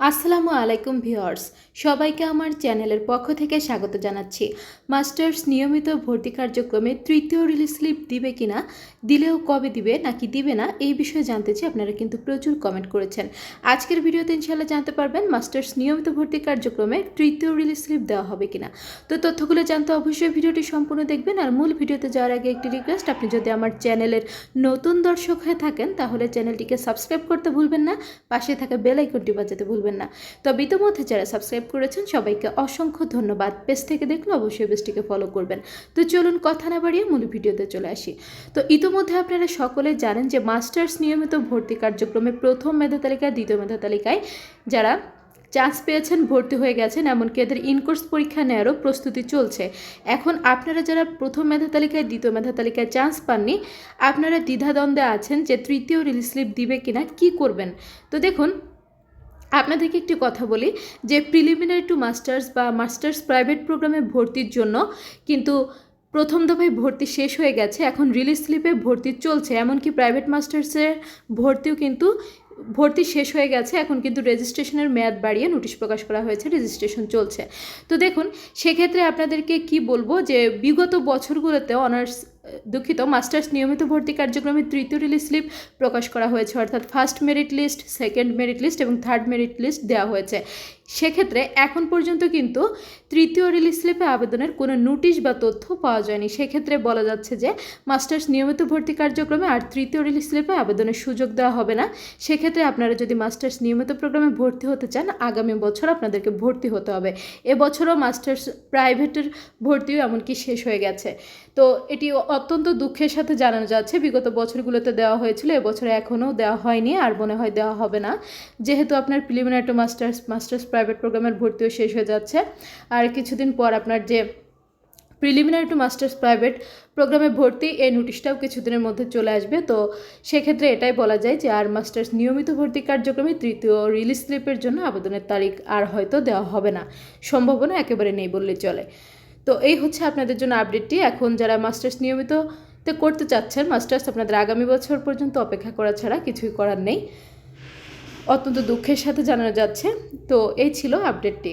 আসসালামু আলাইকুম ভিউয়ার্স, সবাইকে আমার চ্যানেলের পক্ষ থেকে স্বাগত জানাচ্ছি। মাস্টার্স নিয়মিত ভর্তি কার্যক্রমে তৃতীয় রিলিজ স্লিপ দিবে কিনা, দিলেও কবে দিবে নাকি দিবে না, এই বিষয়ে জানতে চাই আপনারা কিন্তু প্রচুর কমেন্ট করেছেন। আজকের ভিডিওতে ইনশাল্লাহ জানতে পারবেন মাস্টার্স নিয়মিত ভর্তি কার্যক্রমে তৃতীয় রিলিজ স্লিপ দেওয়া হবে কিনা। তো তথ্যগুলো জানতে অবশ্যই ভিডিওটি সম্পূর্ণ দেখবেন আর মূল ভিডিওতে যাওয়ার আগে একটি রিকোয়েস্ট আপনি যদি আমার চ্যানেলের নতুন দর্শক হয়ে থাকেন, তাহলে চ্যানেলটিকে সাবস্ক্রাইব করতে ভুলবেন না, পাশে থাকা বেল আইকনটি বাজাতে ভুলবেন না। তবে ইতিমধ্যে যারা সাবস্ক্রাইব করেছেন, সবাইকে অসংখ্য ধন্যবাদ। পেজ থেকে দেখলে অবশ্যই পেজটিকে ফলো করবেন। তো চলুন কথা না বাড়িয়ে মূল ভিডিওতে চলে আসি। তো ইতিমধ্যে আপনারা সকলে জানেন যে মাস্টার্স নিয়মিত ভর্তি কার্যক্রমে প্রথম মেধা তালিকায়, দ্বিতীয় মেধা তালিকায় যারা চান্স পেয়েছেন, ভর্তি হয়ে গেছেন, এমনকি এদের ইনকোর্স পরীক্ষা নেওয়ারও প্রস্তুতি চলছে। এখন আপনারা যারা প্রথম মেধা তালিকায়, দ্বিতীয় মেধা তালিকায় চান্স পাননি, আপনারা দ্বিধাদ্বন্দ্বে আছেন যে তৃতীয় রিলিজ স্লিপ দিবে কিনা, কি করবেন? তো দেখুন আপনাদেরকে একটি কথা বলি যে প্রিলিমিনারি টু মাস্টার্স বা মাস্টার্স প্রাইভেট প্রোগ্রামে ভর্তির জন্য কিন্তু প্রথম দফায় ভর্তি শেষ হয়ে গেছে, এখন রিলিজ স্লিপে ভর্তি চলছে। এমনকি প্রাইভেট মাস্টার্সের ভর্তিও কিন্তু ভর্তি শেষ হয়ে গেছে, এখন কিন্তু রেজিস্ট্রেশনের মেয়াদ বাড়িয়ে নোটিশ প্রকাশ করা হয়েছে রেজিস্ট্রেশন চলছে। তো দেখুন, সেক্ষেত্রে আপনাদেরকে কি বলব যে বিগত বছরগুলোতে অনার্স দুঃখিত, মাস্টার্স নিয়মিত ভর্তি কার্যক্রমে তৃতীয় রিলিজ স্লিপ প্রকাশ করা হয়েছে, অর্থাৎ first merit list second merit list এবং থার্ড মেরিট লিস্ট দেওয়া হয়েছে। সেক্ষেত্রে এখন পর্যন্ত কিন্তু তৃতীয় রিলিজ স্লিপে আবেদনের কোনো নোটিশ বা তথ্য পাওয়া যায়নি। সেক্ষেত্রে বলা যাচ্ছে যে মাস্টার্স নিয়মিত ভর্তি কার্যক্রমে আর তৃতীয় রিলিজ স্লিপে আবেদনের সুযোগ দেওয়া হবে না। সেক্ষেত্রে আপনারা যদি মাস্টার্স নিয়মিত প্রোগ্রামে ভর্তি হতে চান, আগামী বছর আপনাদেরকে ভর্তি হতে হবে। এবছরও মাস্টার্স প্রাইভেটের ভর্তিও এমনকি শেষ হয়ে গেছে। তো এটি অত্যন্ত দুঃখের সাথে জানানো যাচ্ছে, বিগত বছরগুলোতে দেওয়া হয়েছিল, এবছরে এখনও দেওয়া হয়নি, আর মনে হয় দেওয়া হবে না। যেহেতু আপনার preliminary to masters masters private প্রোগ্রামের ভর্তিও শেষ হয়ে যাচ্ছে, আর কিছুদিন পর আপনার যে প্রিলিমিনারি টু মাস্টার্স প্রাইভেট প্রোগ্রামে ভর্তি এই নোটিশটাও কিছুদিনের মধ্যে চলে আসবে। তো সেক্ষেত্রে এটাই বলা যায় যে, আর মাস্টার্স নিয়মিত ভর্তি কার্যক্রমে তৃতীয় রিলিজ স্লিপের জন্য আবেদনের তারিখ আর হয়তো দেওয়া হবে না। সম্ভাবনা একেবারে নেই বললে চলে। তো এই হচ্ছে আপনাদের জন্য আপডেটটি এখন যারা মাস্টার্স নিয়মিত তে করতে চাচ্ছেন মাস্টার্স আপনাদের আগামী বছর পর্যন্ত অপেক্ষা করা ছাড়া কিছুই করার নেই। অত্যন্ত দুঃখের সাথে জানানো যাচ্ছে। তো এই ছিল আপডেটটি